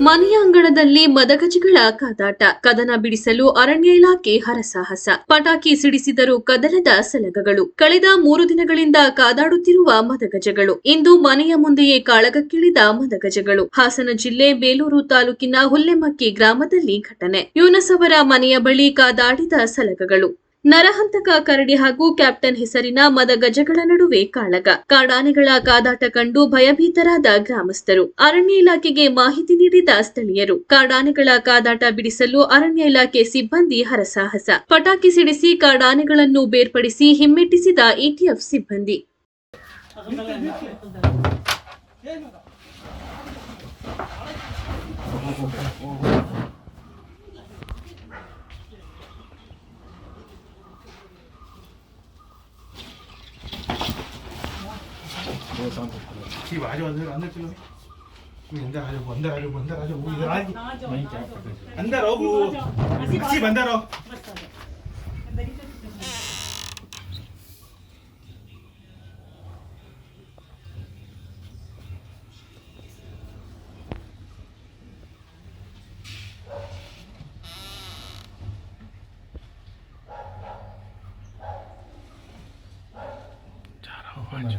ಮನೆಯ ಅಂಗಳದಲ್ಲಿ ಮದಗಜಗಳ ಕಾದಾಟ, ಕದನ ಬಿಡಿಸಲು ಅರಣ್ಯ ಇಲಾಖೆ ಹರಸಾಹಸ. ಪಟಾಕಿ ಸಿಡಿಸಿದರೂ ಕದನದ ಸಲಗಗಳು. ಕಳೆದ ಮೂರು ದಿನಗಳಿಂದ ಕಾದಾಡುತ್ತಿರುವ ಮದಗಜಗಳು ಇಂದು ಮನೆಯ ಮುಂದೆಯೇ ಕಾಳಗಕ್ಕಿಳಿದ ಮದಗಜಗಳು ಹಾಸನ ಜಿಲ್ಲೆ ಬೇಲೂರು ತಾಲೂಕಿನ ಹುಲ್ಲೆಮಕ್ಕಿ ಗ್ರಾಮದಲ್ಲಿ ಘಟನೆ. ಯೂನಸ್ ಮನೆಯ ಬಳಿ ಕಾದಾಡಿದ ಸಲಗಗಳು. ನರಹಂತಕ ಕರಡಿ ಹಾಗೂ ಕ್ಯಾಪ್ಟನ್ ಹೆಸರಿನ ಮದಗಜಗಳ ನಡುವೆ ಕಾಳಗ. ಕಾಡಾನೆಗಳ ಕಾದಾಟ ಕಂಡು ಭಯಭೀತರಾದ ಗ್ರಾಮಸ್ಥರು. ಅರಣ್ಯ ಇಲಾಖೆಗೆ ಮಾಹಿತಿ ನೀಡಿದ ಸ್ಥಳೀಯರು. ಕಾಡಾನೆಗಳ ಕಾದಾಟ ಬಿಡಿಸಲು ಅರಣ್ಯ ಇಲಾಖೆ ಸಿಬ್ಬಂದಿ ಹರಸಾಹಸ. ಪಟಾಕಿ ಸಿಡಿಸಿ ಕಾಡಾನೆಗಳನ್ನು ಬೇರ್ಪಡಿಸಿ ಹಿಮ್ಮೆಟ್ಟಿಸಿದ ಎಟಿಎಫ್ ಸಿಬ್ಬಂದಿ. 집 아주 안들 안들 줄. 안달 하려고 안달 하려고 안달 하려고. 이거 아니 안달 하고 집 안달 하. 잘하고 앉아.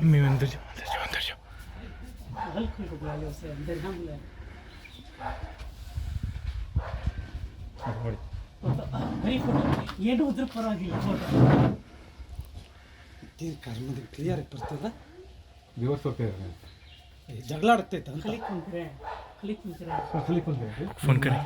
अम्मी अंदर जाओ अंदर जाओ अंदर जाओ हल्के को बुला लो उसे अंदर ना बुला ಬರೀ ಫೋಟೋ ಏನು ಉದ್ರ ಪರವಾಗಿಲ್ಲ ಫೋಟೋ ಕರ್ಮದ ಕ್ಲಿಯರ್ ಬರ್ತದ दिवस होते हैं ಜಗಳ ಆಡ್ತೈತ ಅಂತ ಕಲಿಕ್ ಕುಂತ್ರೆ ಕಲಿಕ್ ಕುಂತ್ರೆ फोन करें